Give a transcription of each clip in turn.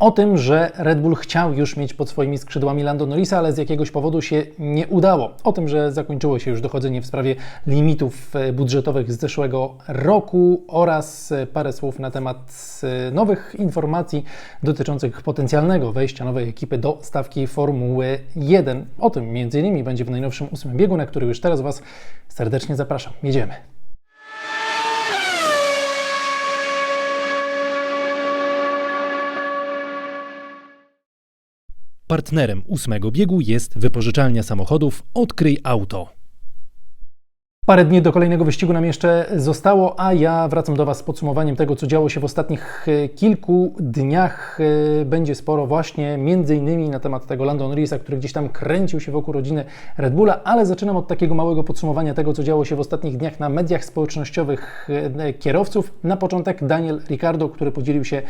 O tym, że Red Bull chciał już mieć pod swoimi skrzydłami Lando Norrisa, ale z jakiegoś powodu się nie udało. O tym, że zakończyło się już dochodzenie w sprawie limitów e, budżetowych z zeszłego roku oraz e, parę słów na temat e, nowych informacji dotyczących potencjalnego wejścia nowej ekipy do stawki Formuły 1. O tym m.in. będzie w najnowszym ósmym biegu, na który już teraz Was serdecznie zapraszam. Jedziemy. Partnerem ósmego biegu jest wypożyczalnia samochodów Odkryj Auto. Parę dni do kolejnego wyścigu nam jeszcze zostało, a ja wracam do Was z podsumowaniem tego, co działo się w ostatnich e, kilku dniach. E, Będzie sporo właśnie między innymi na temat tego Lando Norrisa, który gdzieś tam kręcił się wokół rodziny Red Bulla, ale zaczynam od takiego małego podsumowania tego, co działo się w ostatnich dniach na mediach społecznościowych e, kierowców. Na początek Daniel Ricardo, który podzielił się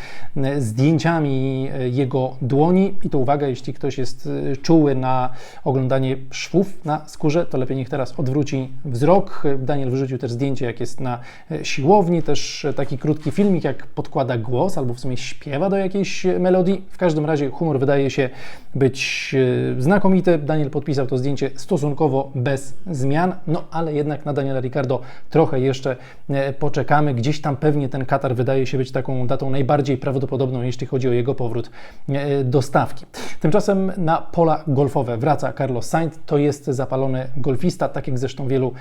zdjęciami jego dłoni i to uwaga, jeśli ktoś jest czuły na oglądanie szwów na skórze, to lepiej niech teraz odwróci wzrok. Daniel wyrzucił też zdjęcie, jak jest na e, siłowni, też e, taki krótki filmik, jak podkłada głos, albo w sumie śpiewa do jakiejś melodii. W każdym razie humor wydaje się być e, znakomity. Daniel podpisał to zdjęcie stosunkowo bez zmian, no ale jednak na Daniela Ricardo trochę jeszcze poczekamy. Gdzieś tam pewnie ten Katar wydaje się być taką datą najbardziej prawdopodobną, jeśli chodzi o jego powrót do stawki. Tymczasem na pola golfowe wraca Carlos Sainz. To jest zapalony golfista, tak jak zresztą wielu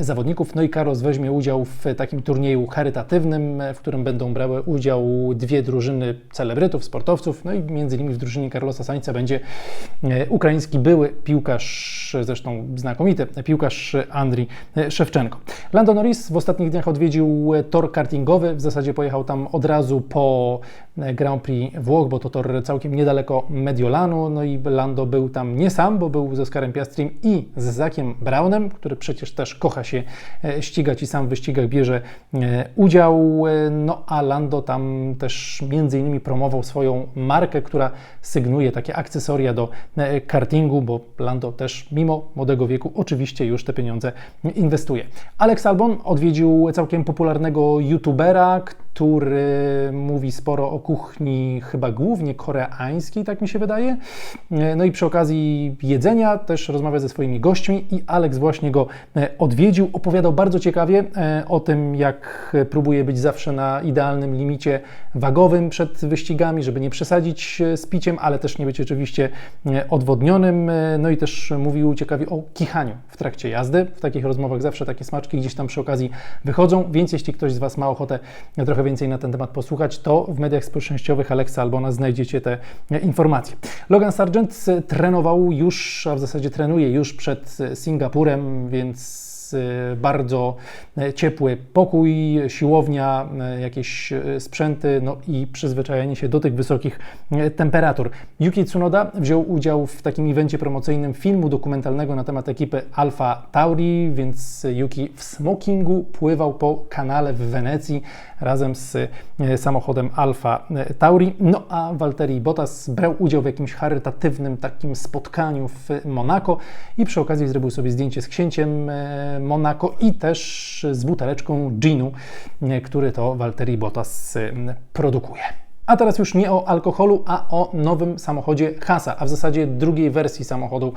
zawodników. No i Carlos weźmie udział w takim turnieju charytatywnym, w którym będą brały udział dwie drużyny celebrytów, sportowców. No i między innymi w drużynie Carlosa Sainza będzie e, ukraiński były piłkarz, zresztą znakomity piłkarz Andrii Szewczenko. Lando Norris w ostatnich dniach odwiedził tor kartingowy. W zasadzie pojechał tam od razu po Grand Prix Włoch, bo to tor całkiem niedaleko Mediolanu. No i Lando był tam nie sam, bo był z Oskarem Piastrim i z Zakiem Brownem, który przecież też kocha się e, ścigać i sam w wyścigach bierze e, udział. E, no a Lando tam też między innymi promował swoją markę, która sygnuje takie akcesoria do kartingu, bo Lando też mimo młodego wieku oczywiście już te pieniądze inwestuje. Alex Albon odwiedził całkiem popularnego youtubera, który mówi sporo o kuchni chyba głównie koreańskiej, tak mi się wydaje. No i przy okazji jedzenia też rozmawia ze swoimi gośćmi i Alex właśnie go odwiedził. Opowiadał bardzo ciekawie e, o tym, jak próbuje być zawsze na idealnym limicie wagowym przed wyścigami, żeby nie przesadzić z piciem, ale też nie być oczywiście e, odwodnionym. E, no i też mówił ciekawie o kichaniu w trakcie jazdy. W takich rozmowach zawsze takie smaczki gdzieś tam przy okazji wychodzą, więc jeśli ktoś z Was ma ochotę trochę więcej na ten temat posłuchać, to w mediach społecznościowych Alexa Albona znajdziecie te informacje. Logan Sargent trenował już, a w zasadzie trenuje już przed Singapurem, więc Y, bardzo e, ciepły pokój, siłownia, e, jakieś e, sprzęty, no i przyzwyczajenie się do tych wysokich temperatur. Yuki Tsunoda wziął udział w takim evencie promocyjnym filmu dokumentalnego na temat ekipy Alfa Tauri, więc Yuki w smokingu pływał po kanale w Wenecji razem z samochodem Alfa Tauri. No a Valtteri Bottas brał udział w jakimś charytatywnym takim spotkaniu w Monako i przy okazji zrobił sobie zdjęcie z księciem Monaco i też z buteleczką ginu, który to Valtteri Bottas produkuje. A teraz już nie o alkoholu, a o nowym samochodzie Hasa, a w zasadzie drugiej wersji samochodu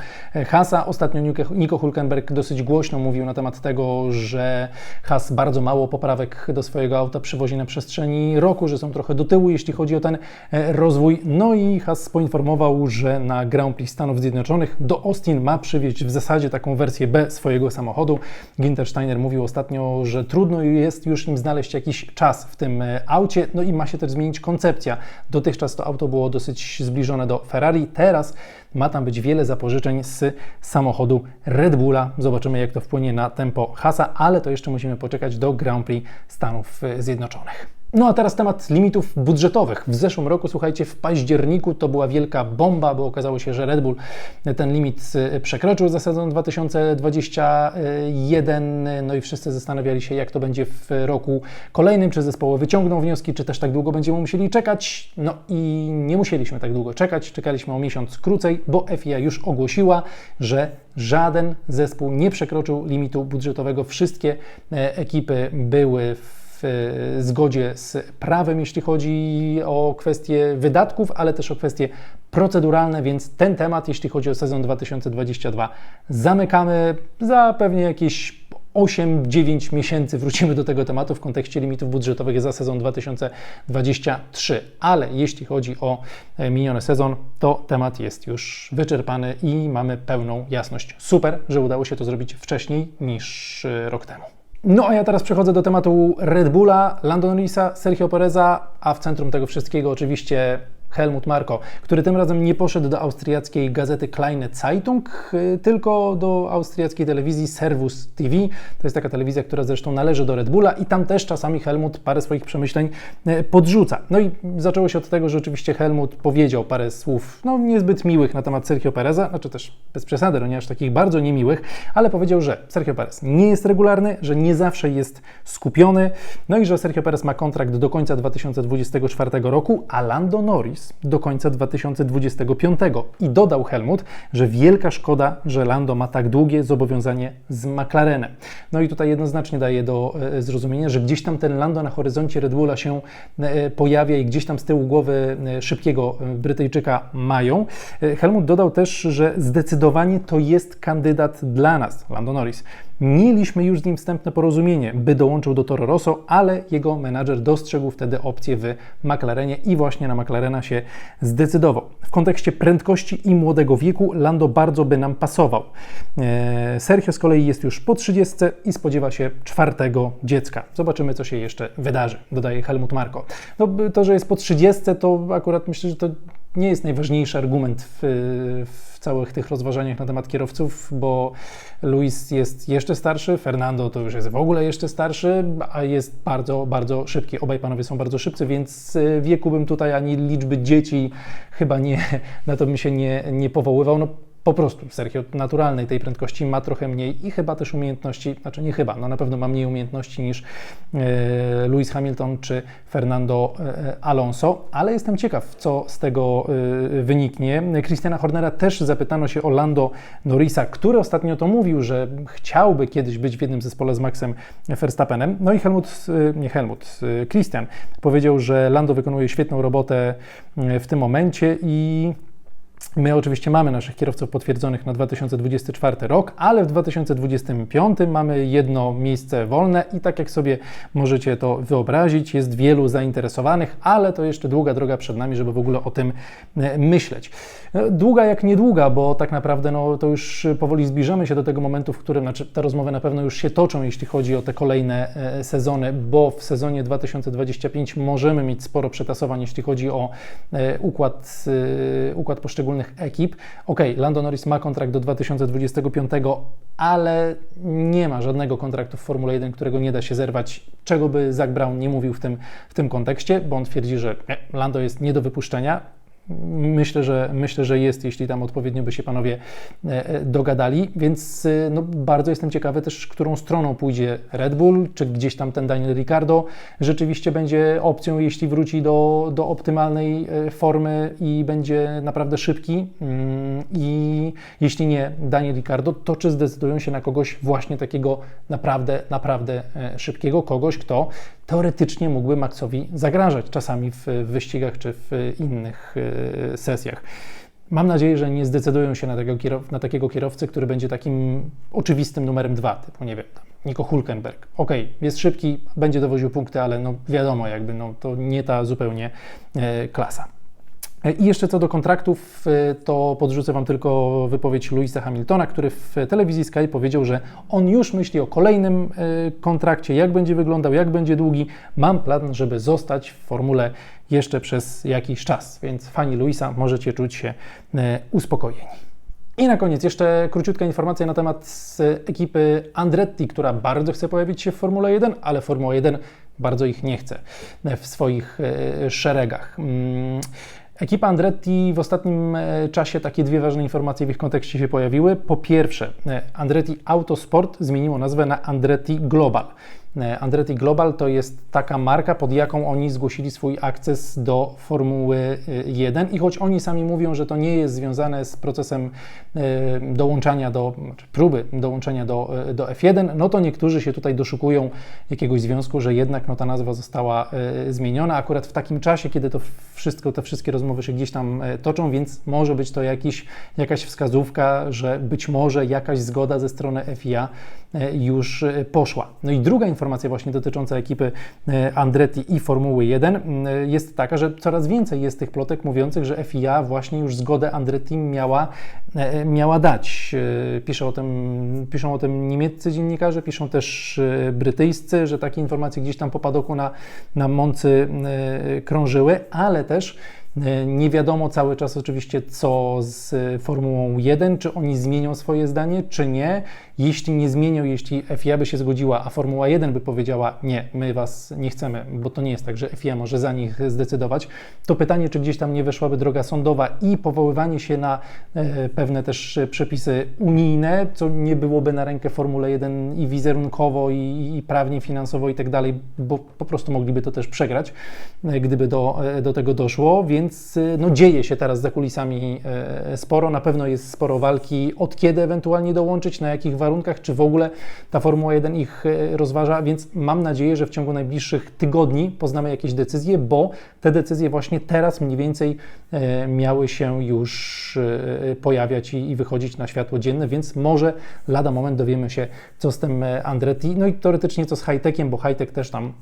Hasa. Ostatnio Nico Hulkenberg dosyć głośno mówił na temat tego, że Has bardzo mało poprawek do swojego auta przywozi na przestrzeni roku, że są trochę do tyłu, jeśli chodzi o ten e, rozwój. No i Has poinformował, że na Grand Prix Stanów Zjednoczonych do Austin ma przywieźć w zasadzie taką wersję B swojego samochodu. Ginter Steiner mówił ostatnio, że trudno jest już im znaleźć jakiś czas w tym e, aucie, no i ma się też zmienić koncepcja Dotychczas to auto było dosyć zbliżone do Ferrari, teraz ma tam być wiele zapożyczeń z samochodu Red Bulla. Zobaczymy, jak to wpłynie na tempo Hasa, ale to jeszcze musimy poczekać do Grand Prix Stanów Zjednoczonych. No a teraz temat limitów budżetowych. W zeszłym roku, słuchajcie, w październiku to była wielka bomba, bo okazało się, że Red Bull ten limit y, przekroczył za sezon 2021. No i wszyscy zastanawiali się, jak to będzie w roku kolejnym, czy zespoły wyciągną wnioski, czy też tak długo będziemy musieli czekać. No i nie musieliśmy tak długo czekać, czekaliśmy o miesiąc krócej, bo FIA już ogłosiła, że żaden zespół nie przekroczył limitu budżetowego. Wszystkie e, ekipy były w w e, zgodzie z prawem, jeśli chodzi o kwestie wydatków, ale też o kwestie proceduralne, więc ten temat, jeśli chodzi o sezon 2022, zamykamy za pewnie jakieś 8-9 miesięcy wrócimy do tego tematu w kontekście limitów budżetowych za sezon 2023. Ale jeśli chodzi o e, miniony sezon, to temat jest już wyczerpany i mamy pełną jasność. Super, że udało się to zrobić wcześniej niż e, rok temu. No a ja teraz przechodzę do tematu Red Bulla, Lando Norrisa, Sergio Pereza, a w centrum tego wszystkiego oczywiście Helmut Marko, który tym razem nie poszedł do austriackiej gazety Kleine Zeitung, y, tylko do austriackiej telewizji Servus TV. To jest taka telewizja, która zresztą należy do Red Bulla i tam też czasami Helmut parę swoich przemyśleń y, podrzuca. No i zaczęło się od tego, że oczywiście Helmut powiedział parę słów no, niezbyt miłych na temat Sergio Pereza, znaczy też bez przesady, no nie aż takich bardzo niemiłych, ale powiedział, że Sergio Perez nie jest regularny, że nie zawsze jest skupiony, no i że Sergio Perez ma kontrakt do końca 2024 roku, a Lando Norris do końca 2025. I dodał Helmut, że wielka szkoda, że Lando ma tak długie zobowiązanie z McLarenem. No i tutaj jednoznacznie daje do e, zrozumienia, że gdzieś tam ten Lando na horyzoncie Red Bulla się e, pojawia i gdzieś tam z tyłu głowy e, szybkiego Brytyjczyka mają. Helmut dodał też, że zdecydowanie to jest kandydat dla nas, Lando Norris. Mieliśmy już z nim wstępne porozumienie, by dołączył do Toro Rosso, ale jego menadżer dostrzegł wtedy opcję w McLarenie i właśnie na McLarena się zdecydował. W kontekście prędkości i młodego wieku Lando bardzo by nam pasował. Eee, Sergio z kolei jest już po 30 i spodziewa się czwartego dziecka. Zobaczymy, co się jeszcze wydarzy, dodaje Helmut Marko. No, to, że jest po 30, to akurat myślę, że to nie jest najważniejszy argument w, w, całych tych rozważaniach na temat kierowców, bo Luis jest jeszcze starszy, Fernando to już jest w ogóle jeszcze starszy, a jest bardzo, bardzo szybki. Obaj panowie są bardzo szybcy, więc wieku bym tutaj ani liczby dzieci chyba nie, na to bym się nie, nie powoływał. No, po prostu Sergio naturalnej tej prędkości ma trochę mniej i chyba też umiejętności, znaczy nie chyba, no na pewno ma mniej umiejętności niż e, Lewis Hamilton czy Fernando e, Alonso, ale jestem ciekaw, co z tego e, wyniknie. Christiana Hornera też zapytano się o Lando Norrisa, który ostatnio to mówił, że chciałby kiedyś być w jednym zespole z Maxem Verstappenem. No i Helmut, e, nie Helmut, e, Christian powiedział, że Lando wykonuje świetną robotę e, w tym momencie i My oczywiście mamy naszych kierowców potwierdzonych na 2024 rok, ale w 2025 mamy jedno miejsce wolne i tak jak sobie możecie to wyobrazić, jest wielu zainteresowanych, ale to jeszcze długa droga przed nami, żeby w ogóle o tym e, myśleć. E, długa jak niedługa, bo tak naprawdę no, to już powoli zbliżamy się do tego momentu, w którym znaczy, te rozmowy na pewno już się toczą, jeśli chodzi o te kolejne e, sezony, bo w sezonie 2025 możemy mieć sporo przetasowań, jeśli chodzi o układ, układ poszczególnych ekip. Ok, Lando Norris ma kontrakt do 2025, ale nie ma żadnego kontraktu w Formule 1, którego nie da się zerwać, czego by Zach Brown nie mówił w tym, w tym kontekście, bo on twierdzi, że nie, Lando jest nie do wypuszczenia Myślę że, myślę, że jest, jeśli tam odpowiednio by się panowie e, e, dogadali, więc e, no, bardzo jestem ciekawy też, którą stroną pójdzie Red Bull, czy gdzieś tam ten Daniel Ricciardo rzeczywiście będzie opcją, jeśli wróci do, do optymalnej formy i będzie naprawdę szybki. Mm, I jeśli nie Daniel Ricciardo, to czy zdecydują się na kogoś właśnie takiego naprawdę, naprawdę szybkiego, kogoś, kto teoretycznie mógłby Maxowi zagrażać czasami w wyścigach czy w innych sesjach. Mam nadzieję, że nie zdecydują się na takiego, na takiego kierowcę, który będzie takim oczywistym numerem dwa, typu nie wiem, Nico Hulkenberg. Ok, jest szybki, będzie dowoził punkty, ale no wiadomo, jakby no, to nie ta zupełnie e, klasa. I jeszcze co do kontraktów, y, to podrzucę Wam tylko wypowiedź Louisa Hamiltona, który w telewizji Sky powiedział, że on już myśli o kolejnym y, kontrakcie, jak będzie wyglądał, jak będzie długi. Mam plan, żeby zostać w formule jeszcze przez jakiś czas, więc fani Louisa możecie czuć się uspokojeni. I na koniec jeszcze króciutka informacja na temat ekipy Andretti, która bardzo chce pojawić się w Formule 1, ale Formuła 1 bardzo ich nie chce w swoich szeregach. Ekipa Andretti w ostatnim e, czasie takie dwie ważne informacje w ich kontekście się pojawiły. Po pierwsze, e, Andretti Autosport zmieniło nazwę na Andretti Global. E, Andretti Global to jest taka marka, pod jaką oni zgłosili swój akces do Formuły e, 1 i choć oni sami mówią, że to nie jest związane z procesem e, dołączania do, znaczy próby dołączenia do, e, do F1, no to niektórzy się tutaj doszukują jakiegoś związku, że jednak no, ta nazwa została e, zmieniona akurat w takim czasie, kiedy to wszystko, te wszystkie rozmowy się gdzieś tam e, toczą, więc może być to jakiś, jakaś wskazówka, że być może jakaś zgoda ze strony FIA e, już e, poszła. No i druga informacja właśnie dotycząca ekipy e, Andretti i Formuły 1 m, jest taka, że coraz więcej jest tych plotek mówiących, że FIA właśnie już zgodę Andretti miała, e, miała dać. E, Pisze o tym, piszą o tym niemieccy dziennikarze, piszą też e, brytyjscy, że takie informacje gdzieś tam po padoku na, na Moncy e, krążyły, ale też E, Nie wiadomo cały czas oczywiście, co z Formułą 1, czy oni zmienią swoje zdanie, czy nie. Jeśli nie zmienią, jeśli FIA by się zgodziła, a Formuła 1 by powiedziała, nie, my was nie chcemy, bo to nie jest tak, że FIA może za nich zdecydować, to pytanie, czy gdzieś tam nie weszłaby droga sądowa i powoływanie się na e, pewne też przepisy unijne, co nie byłoby na rękę Formule 1 i wizerunkowo, i, i prawnie, finansowo i tak dalej, bo po prostu mogliby to też przegrać, e, gdyby do, e, do tego doszło, więc no, dzieje się teraz za kulisami sporo, na pewno jest sporo walki, od kiedy ewentualnie dołączyć, na jakich warunkach, czy w ogóle ta Formuła 1 ich e, rozważa, więc mam nadzieję, że w ciągu najbliższych tygodni poznamy jakieś decyzje, bo te decyzje właśnie teraz mniej więcej e, miały się już e, pojawiać i, wychodzić na światło dzienne, więc może lada moment dowiemy się, co z tym Andretti, no i teoretycznie co z Hightechem, bo Hightech też tam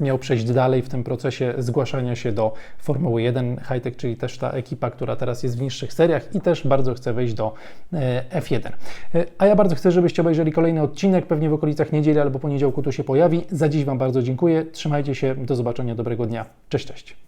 miał przejść dalej w tym procesie zgłaszania się do Formuły 1 Hightech, czyli też ta ekipa, która teraz jest w niższych seriach i też bardzo chce wejść do e, F1. E, A ja bardzo chcę, żebyście obejrzeli kolejny odcinek, pewnie w okolicach niedzieli albo poniedziałku tu się pojawi. Za dziś Wam bardzo dziękuję, trzymajcie się, do zobaczenia, dobrego dnia. Cześć, cześć.